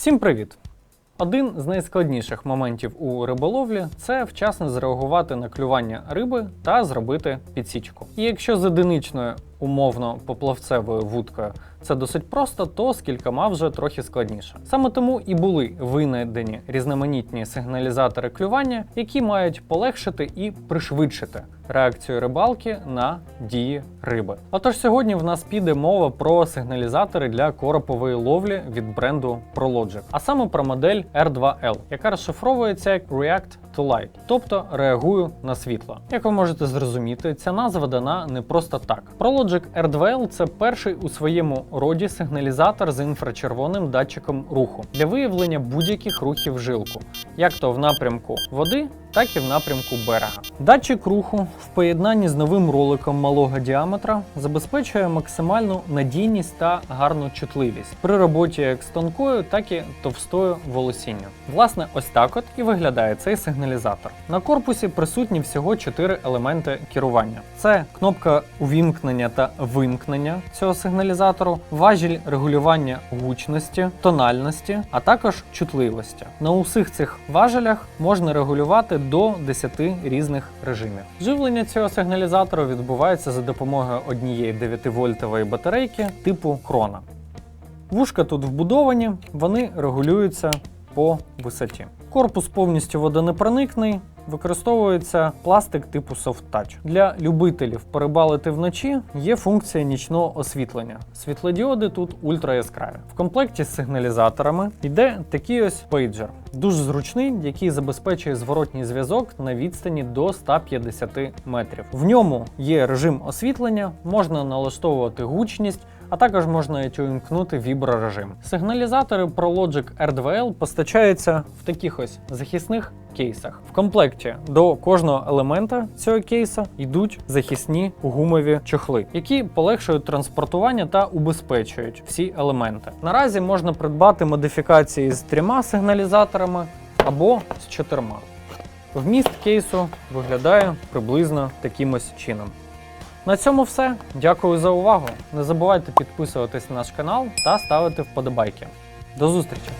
Всім привіт! Один з найскладніших моментів у риболовлі це вчасно зреагувати на клювання риби та зробити підсічку. І якщо з одиничною умовно поплавцевою вудкою це досить просто, то з кількома вже трохи складніше. Саме тому і були винайдені різноманітні сигналізатори клювання, які мають полегшити і пришвидшити реакцію рибалки на дії риби. Отож, сьогодні в нас піде мова про сигналізатори для коропової ловлі від бренду ProLogic, а саме про модель R2L, яка розшифровується як React Light, тобто реагую на світло. Як ви можете зрозуміти, ця назва дана не просто так. ProLogic R2L це перший у своєму роді сигналізатор з інфрачервоним датчиком руху для виявлення будь-яких рухів жилку, як то в напрямку води, так і в напрямку берега. Датчик руху в поєднанні з новим роликом малого діаметра забезпечує максимальну надійність та гарну чутливість при роботі як з тонкою, так і товстою волосінню. Власне, ось так от і виглядає цей сигналізатор. На корпусі присутні всього 4 елементи керування: це кнопка увімкнення та вимкнення цього сигналізатору, важіль регулювання гучності, тональності, а також чутливості. На усіх цих важелях можна регулювати до 10 різних режимів. Живлення цього сигналізатору відбувається за допомогою однієї 9-вольтової батарейки типу крона. Вушка тут вбудовані, вони регулюються по висоті. Корпус повністю водонепроникний, використовується пластик типу Soft Touch. Для любителів порибалити вночі є функція нічного освітлення. Світлодіоди тут ультра-яскраві. В комплекті з сигналізаторами йде такий ось пейджер, дуже зручний, який забезпечує зворотній зв'язок на відстані до 150 метрів. В ньому є режим освітлення, можна налаштовувати гучність а також можна увімкнути віброрежим. Сигналізатори ProLogic R2L постачаються в таких ось захисних кейсах. В комплекті до кожного елемента цього кейса йдуть захисні гумові чохли, які полегшують транспортування та убезпечують всі елементи. Наразі можна придбати модифікації з трьома сигналізаторами або з чотирма. Вміст кейсу виглядає приблизно таким ось чином. На цьому все. Дякую за увагу. Не забувайте підписуватись на наш канал та ставити вподобайки. До зустрічі!